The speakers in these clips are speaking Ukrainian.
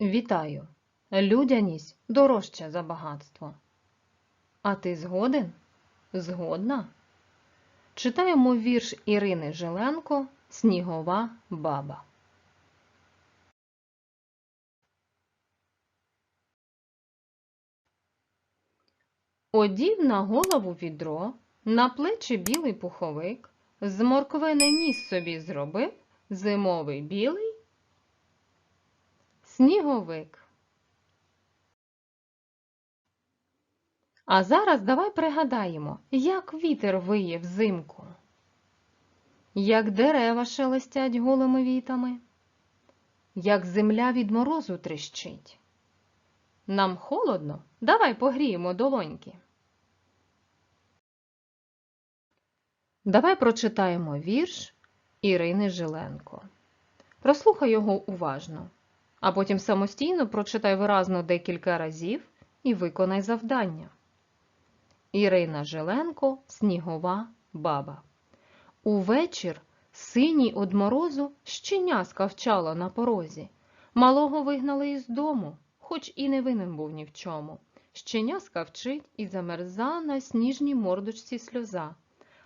Вітаю! Людяність дорожча за багатство. А ти згоден? Згодна? Читаємо вірш Ірини Жиленко Снігова баба. Одів на голову відро, на плечі білий пуховик, з морквини ніс собі зробив зимовий білий сніговик. А зараз давай пригадаємо, як вітер виє взимку, як дерева шелестять голими вітами, як земля від морозу тріщить. Нам холодно, давай погріємо долоньки. Давай прочитаємо вірш Ірини Жиленко. Прослухай його уважно, а потім самостійно прочитай виразно декілька разів і виконай завдання. Ірина Жиленко Снігова баба. Увечір синій од морозу щеня скавчала на порозі. Малого вигнали із дому, хоч і не винен був ні в чому. Щеня скавчить і замерза на сніжній мордочці сльоза.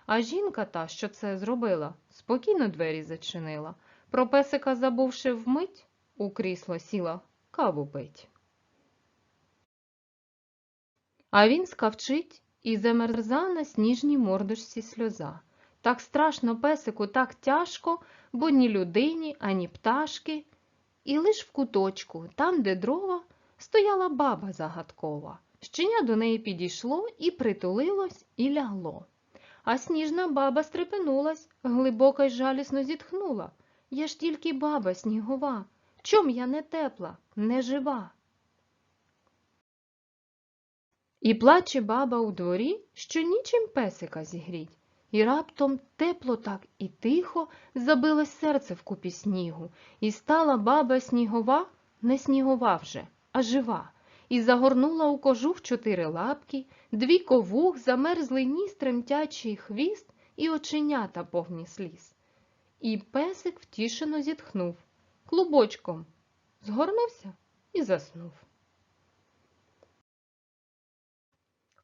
А жінка та, що це зробила, спокійно двері зачинила. Про песика забувши вмить, у крісло сіла каву пить. А він скавчить і замерза на сніжній мордочці сльоза. Так страшно песику, так тяжко, бо ні людині, ані пташки. І лиш в куточку, там, де дрова, стояла баба загадкова. Щеня до неї підійшло і притулилось, і лягло. А сніжна баба стрепенулась, глибоко й жалісно зітхнула. Я ж тільки баба снігова, чом я не тепла, не жива. І плаче баба у дворі, що нічим песика зігріть. І раптом тепло так і тихо забилось серце в купі снігу, і стала баба снігова, не снігова вже, а жива, і загорнула у кожух чотири лапки, дві ковух, замерзлий ніс, тремтячий хвіст і оченята повні сліз. І песик втішено зітхнув, клубочком згорнувся і заснув.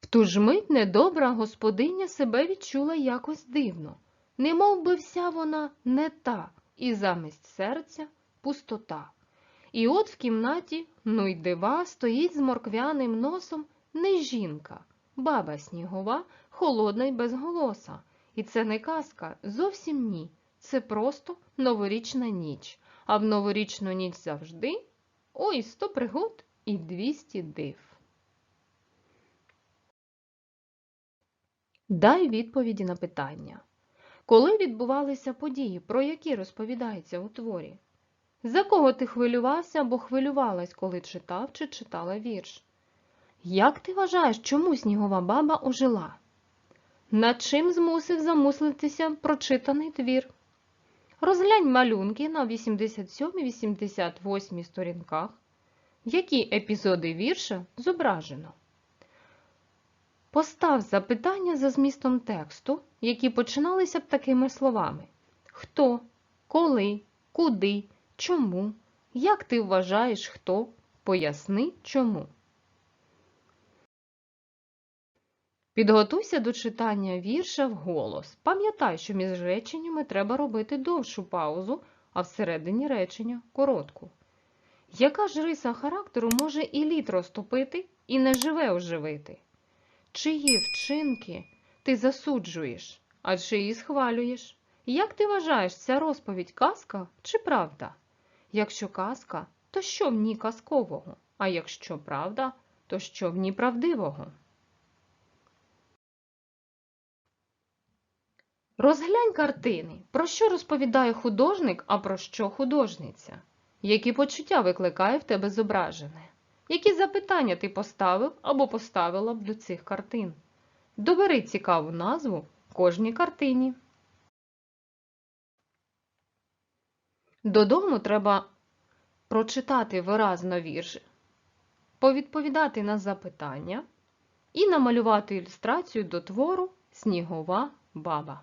В ту ж мить недобра господиня себе відчула якось дивно, немов би вся вона не та, і замість серця пустота. І от в кімнаті, ну й дива, стоїть з морквяним носом не жінка, баба снігова, холодна й безголоса. І це не казка, зовсім ні. Це просто новорічна ніч. А в новорічну ніч завжди ой сто пригод і двісті див. Дай відповіді на питання. Коли відбувалися події, про які розповідається у творі? За кого ти хвилювався або хвилювалась, коли читав чи читала вірш? Як ти вважаєш, чому снігова баба ожила? Над чим змусив замислитися прочитаний твір? Розглянь малюнки на 87-88 сторінках, які епізоди вірша зображено. Постав запитання за змістом тексту, які починалися б такими словами: Хто, коли, куди, чому, як ти вважаєш хто, поясни чому. Підготуйся до читання вірша вголос. Пам'ятай, що між реченнями треба робити довшу паузу, а всередині речення коротку. Яка ж риса характеру може і літ розтопити, і неживе оживити? Чиї вчинки ти засуджуєш, а чиї схвалюєш? Як ти вважаєш, ця розповідь казка чи правда? Якщо казка, то що в ній казкового? А якщо правда, то що в ній правдивого? Розглянь картини, про що розповідає художник, а про що художниця? Які почуття викликає в тебе зображене? Які запитання ти поставив або поставила б до цих картин? Добери цікаву назву кожній картині. Додому треба прочитати виразно вірш, повідповідати на запитання і намалювати ілюстрацію до твору Снігова баба.